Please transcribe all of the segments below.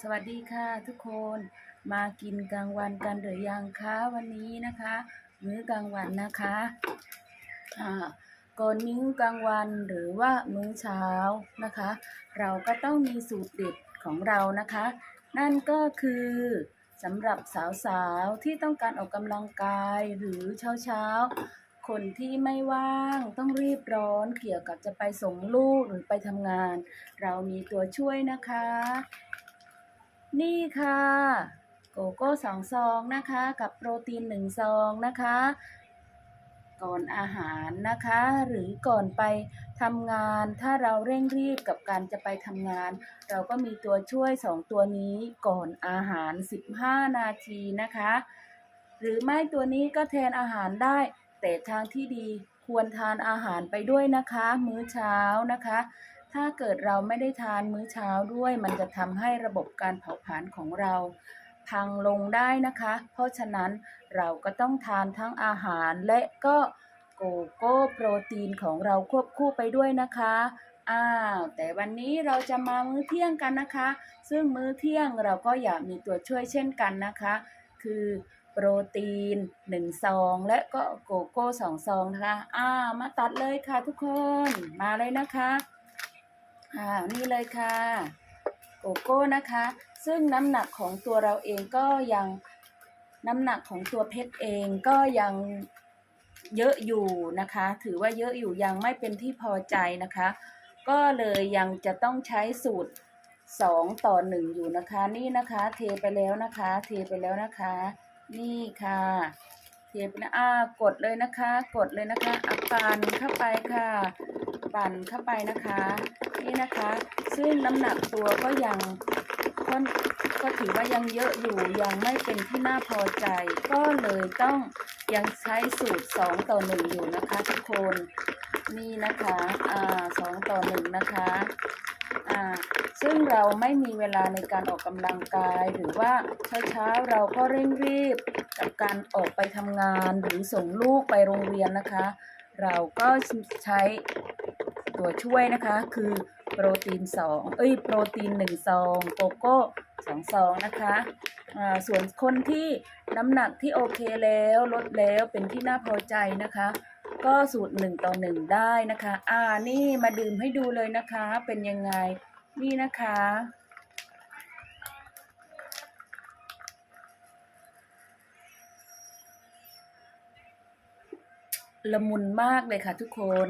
สวัสดีค่ะทุกคนมากินกลางวันกันหรือยังคะวันนี้นะคะ มื้อกลางวันนะคะก่อนมื้อกลางวันหรือว่ามื้อเช้านะคะ เราก็ต้องมีสูตรเด็ดของเรานะคะ นั่นก็คือสำหรับสาวๆที่ต้องการออกกำลังกายหรือเช้าๆคนที่ไม่ว่างต้องรีบร้อนเกี่ยวกับจะไปส่งลูกหรือไปทำงาน เรามีตัวช่วยนะคะ นี่ค่ะโกโก้สองซองนะคะ กับโปรตีนหนึ่งซองนะคะ ก่อนอาหารนะคะ หรือก่อนไปทำงาน ถ้าเราเร่งรีบกับการจะไปทำงาน เราก็มีตัวช่วยสองตัวนี้ก่อนอาหาร 15 นาทีนะคะ หรือไม่ตัวนี้ก็แทนอาหารได้ แต่ทางที่ดีควรทานอาหารไปด้วยนะคะ มื้อเช้านะคะถ้าเกิดเราไม่ได้ทานมื้อเช้าด้วย มันจะทำให้ระบบการเผาผลาญของเรา พังลงได้นะคะ เพราะฉะนั้นเราก็ต้องทานทั้งอาหารและก็โกโก้โปรตีนของเราควบคู่ไปด้วยนะคะอ้าวแต่วันนี้เราจะมามื้อเที่ยงกันนะคะ ซึ่งมื้อเที่ยงเราก็อยากมีตัวช่วยเช่นกันนะคะ คือโปรตีน1ซอง และก็โกโก้2ซองนะคะอ้าวมาตัดเลยค่ะทุกคนมาเลยนะคะ อ่านี่เลยค่ะ โกโก้นะคะ ซึ่งน้ำหนักของตัวเราเองก็ยังน้ำหนักของตัวเพชรเองก็ยังเยอะอยู่นะคะ ถือว่าเยอะอยู่ยังไม่เป็นที่พอใจนะคะ ก็เลยยังจะต้องใช้สูตร 2 ต่อ 1 อยู่นะคะ นี่นะคะเทไปแล้วนะคะ เทไปแล้วนะคะ นี่ค่ะ เทไปนะอ่ากดเลยนะคะ กดเลยนะคะอะปั่นเข้าไปค่ะ ปั่นเข้าไปนะคะ นี่นะคะ ซึ่งน้ำหนักตัวก็ยังค่อนก็ถือว่ายังเยอะอยู่ยังไม่เป็นที่น่าพอใจ ก็เลยต้องยังใช้สูตร 2 ต่อ 1 อยู่นะคะทุกคนนี่นะคะอ่าสองต่อหนึ่งนะคะอ่าซึ่งเราไม่มีเวลาในการออกกำลังกาย หรือว่าเช้าๆเราก็เร่งรีบกับการออกไปทำงานหรือส่งลูกไปโรงเรียนนะคะ เราก็ใช้ ตัวช่วยนะคะ คือโปรตีน2เอ้ยโปรตีน1ซองโกโก้2ซองนะคะส่วนคนที่น้ำหนักที่โอเคแล้วลดแล้วเป็นที่น่าพอใจนะคะ ก็สูตรหนึ่งต่อหนึ่งได้นะคะ อ่านี่มาดื่มให้ดูเลยนะคะ เป็นยังไงนี่นะคะละมุนมากเลยค่ะทุกคน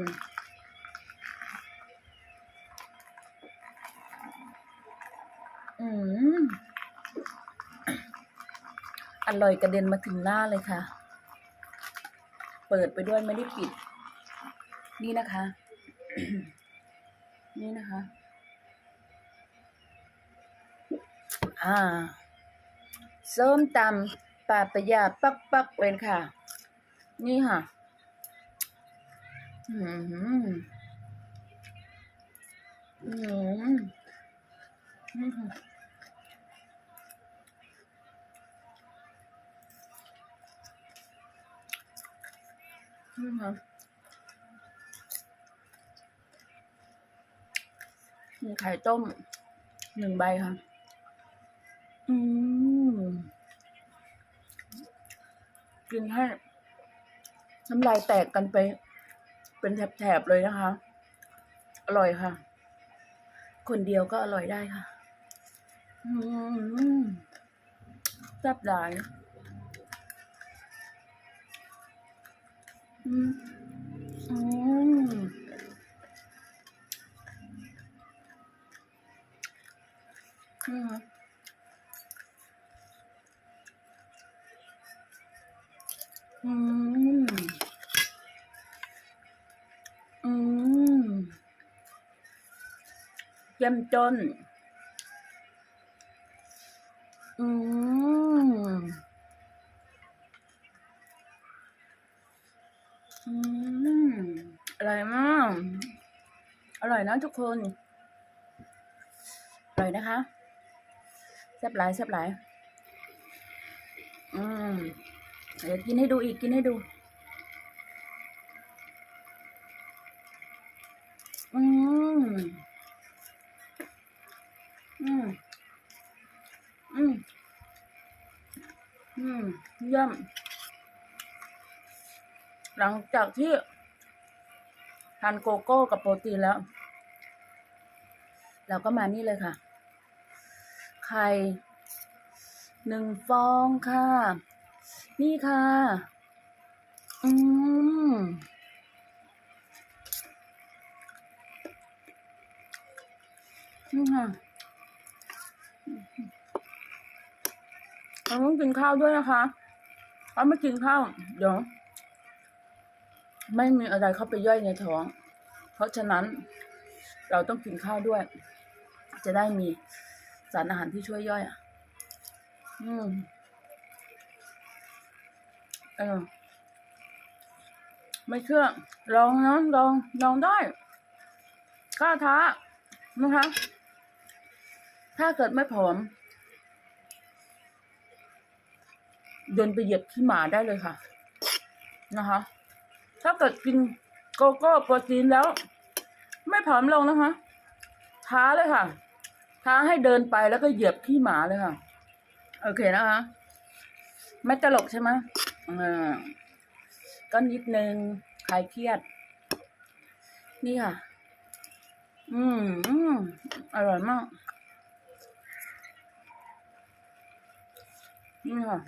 อืม อร่อยกระเด็นมาถึงหน้าเลยค่ะ เปิดไปด้วยไม่ได้ปิด นี่นะคะ นี่นะคะ อ่าส้มตำปาปะยาปักปักเลยค่ะ นี่ค่ะอืมอืมอืม มค่ะมีไข่ต้มหนึ่งใบค่ะ อืม กินให้น้ำลายแตกกันไป เป็นแถบๆเลยนะคะ อร่อยค่ะ คนเดียวก็อร่อยได้ค่ะ อืมแซ่บหลาย อืมอื ร่อยมาก อร่อยนะทุกคน อร่อยนะคะแซ่บหลายแซ่บหลาย อืม เดี๋ยวกินให้ดูอีกกินให้ดู อืม อืม อืม อืมเยี่ยมหลังจากที่ ทานโกโก้กับโปรตีนแล้ว เราก็มานี่เลยค่ะ ไข่หนึ่งฟองค่ะ นี่ค่ะ อืมนี่ค่ะเราต้องกินข้าวด้วยนะคะถ้าไม่กินข้าว เดี๋ยว ไม่มีอะไรเข้าไปย่อยในท้อง เพราะฉะนั้นเราต้องกินข้าวด้วย จะได้มีสารอาหารที่ช่วยย่อยอะ อืมเออไม่เชื่อลองนะลองลองได้กล้าท้านะคะถ้าเกิดไม่ผอมเดินไปเหยียบขี้หมาได้เลยค่ะ นะคะ ถ้าเกิดกินโกโก้โปรตีนแล้ว ไม่ผอมลงนะคะท้าเลยค่ะ ท้าให้เดินไปแล้วก็เหยียบขี้หมาเลยค่ะ โอเคนะคะไม่ตลกใช่ไหมอ่าก็นิดนึงคลายเครียด นี่ค่ะ อืมอืมอร่อยมาก นี่ค่ะ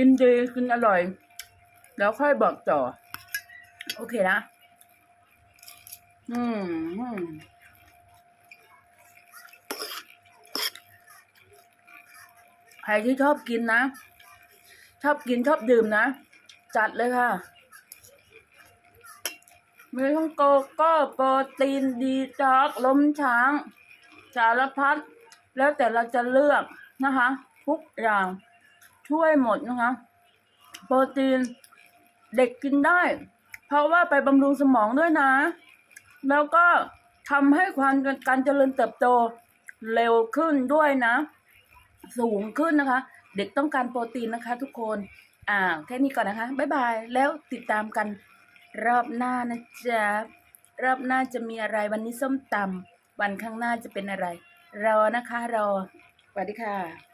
กินดีกินอร่อย แล้วค่อยบอกต่อ โอเคนะ อืมใครที่ชอบกินนะ ชอบกินชอบดื่มนะ จัดเลยค่ะมีทั้งโกโก้โปรตีนดีจ็อกล้มช้าง สารพัดแล้วแต่เราจะเลือกนะคะ ทุกอย่าง ช่วยหมดนะคะ โปรตีนเด็กกินได้ เพราะว่าไปบำรุงสมองด้วยนะ แล้วก็ทำให้ความการเจริญเติบโตเร็วขึ้นด้วยนะ สูงขึ้นนะคะ เด็กต้องการโปรตีนนะคะ ทุกคนอ่าแค่นี้ก่อนนะคะ บ๊ายบาย แล้วติดตามกันรอบหน้านะจ๊ะ รอบหน้าจะมีอะไรวันนี้ส้มตำวันข้างหน้าจะเป็นอะไร รอนะคะ รอสวัสดีค่ะ